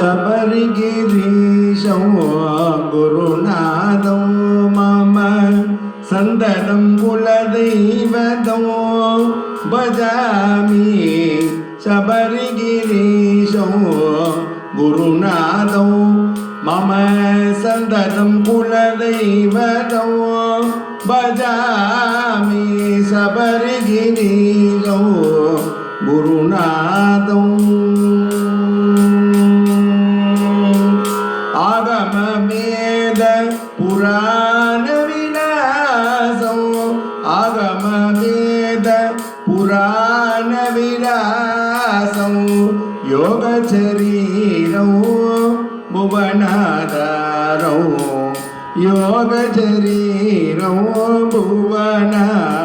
ശബരിഗിരീശോ ഗുരുനാഥോ മമ സന്തതം കുലദൈവതോ ഭജാമി ശബരിഗിരീശോ ഗുരുനാഥോ മമ സന്തതം കുലദൈവതോ ഭജാമി पुराणविलासौ योगचरीरौ भुवनाधारौ योगचरीरौ भुवनाधारौ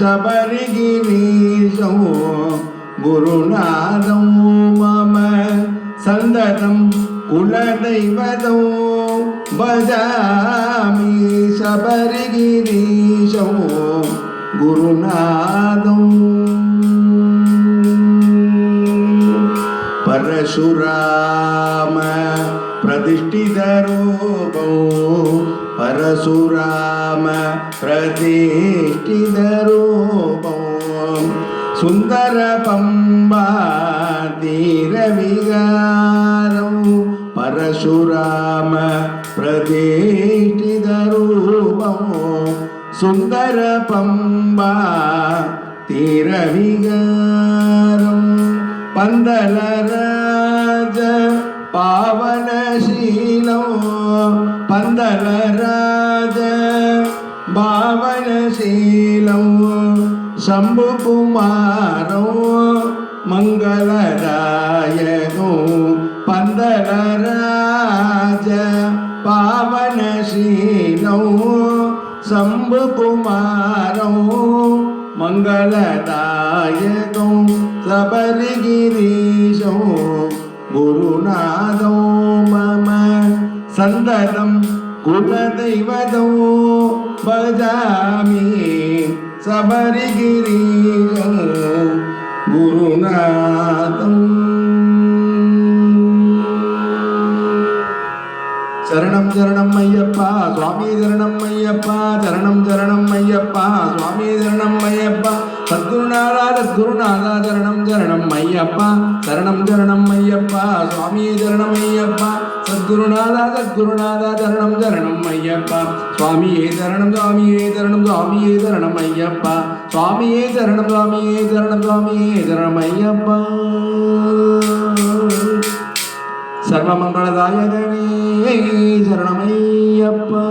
शबरिगिरीशौ गुरुनाथौ मम सन्दतं कुलदैवतौ भजामि शबरिगिरीशौ गुरुनाथौ प्रतिष्ठितरूपौ परशुराम प्रतिष्ठितरूपौ सुन्दरपम्बा तीरविगारौ परशुराम प्रतिष्ठितरूपौ सुन्दरपम्बा तीरविगारौ पन्दलराज பாவனசீலம் பந்தலராஜ பாவனசீலம் சம்புகுமாரோ மங்களராயனோ பந்தலராஜ பாவனசீலோ சம்புகுமாரோ மங்களராயனோ சபரிகிரீஷோ குருநாதோ மம சந்ததம் குலதெய்வதோ பஜாமி சபரிகிரி குருநாதம். சரணம் சரணம் ஐயப்பா சுவாமி சரணம் ஐயப்பா சரணம் சரணம் ஐயப்பா சுவாமி சரணம் ஐயப்பா. சத்குருநாதா சத்குருநாதா சரணம் சரணம் ஐயப்பா சரணம் சரணம் ஐயப்பா சுவாமி சரணம் ஐயப்பா சத்குருநாதா சத்குருநாதா சரணம் சரணம் ஐயப்பா சுவாமியே சரணம் சுவாமியே சரணம் சுவாமியே சரணம் ஐயப்பா சுவாமியே சரணம் சுவாமியே சரணம் சுவாமியே சரணம் ஐயப்பா. சர்வமங்களதாயகனே சரணமையப்பா